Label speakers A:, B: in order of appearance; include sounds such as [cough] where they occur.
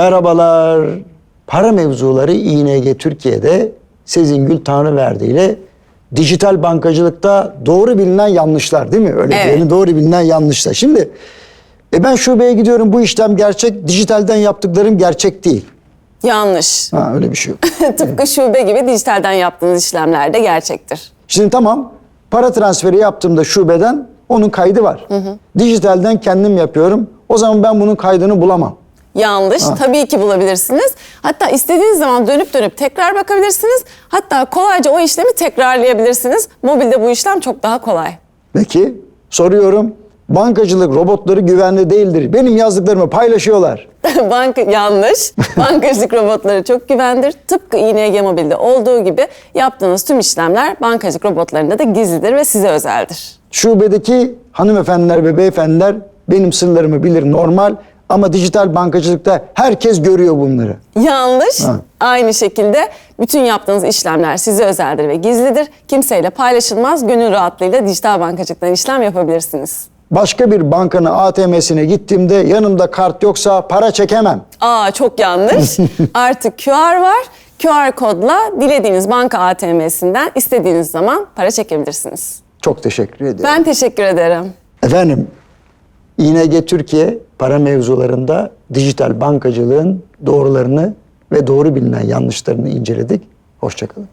A: Merhabalar. Para mevzuları ING Türkiye'de Sezin Gül Tanrıverdi ile dijital bankacılıkta doğru bilinen yanlışlar değil mi? Öyle
B: Evet.
A: diyelim doğru bilinen yanlışlar. Şimdi e ben şubeye gidiyorum bu işlem gerçek, dijitalden yaptıklarım gerçek değil.
B: Yanlış.
A: Ha öyle bir şey yok. [laughs]
B: Tıpkı şube gibi dijitalden yaptığınız işlemler de gerçektir.
A: Şimdi tamam para transferi yaptığımda şubeden onun kaydı var. Dijitalden kendim yapıyorum. O zaman ben bunun kaydını bulamam.
B: Yanlış. Tabii ki bulabilirsiniz. Hatta istediğiniz zaman dönüp dönüp tekrar bakabilirsiniz. Hatta kolayca o işlemi tekrarlayabilirsiniz. Mobilde bu işlem çok daha kolay.
A: Peki soruyorum. Bankacılık robotları güvenli değildir. Benim yazdıklarımı paylaşıyorlar. [laughs]
B: Banka yanlış. [laughs] Bankacılık robotları çok güvendir. Tıpkı ING Mobil'de olduğu gibi yaptığınız tüm işlemler bankacılık robotlarında da gizlidir ve size özeldir.
A: Şubedeki hanımefendiler ve beyefendiler benim sırlarımı bilir normal ama dijital bankacılıkta herkes görüyor bunları.
B: Yanlış.
A: Ha.
B: Aynı şekilde bütün yaptığınız işlemler size özeldir ve gizlidir. Kimseyle paylaşılmaz. Gönül rahatlığıyla dijital bankacılıktan işlem yapabilirsiniz.
A: Başka bir bankanın ATM'sine gittiğimde yanımda kart yoksa para çekemem.
B: Aa çok yanlış. [laughs] Artık QR var. QR kodla dilediğiniz banka ATM'sinden istediğiniz zaman para çekebilirsiniz.
A: Çok teşekkür ederim.
B: Ben teşekkür ederim.
A: Efendim, ING Türkiye para mevzularında dijital bankacılığın doğrularını ve doğru bilinen yanlışlarını inceledik. Hoşçakalın.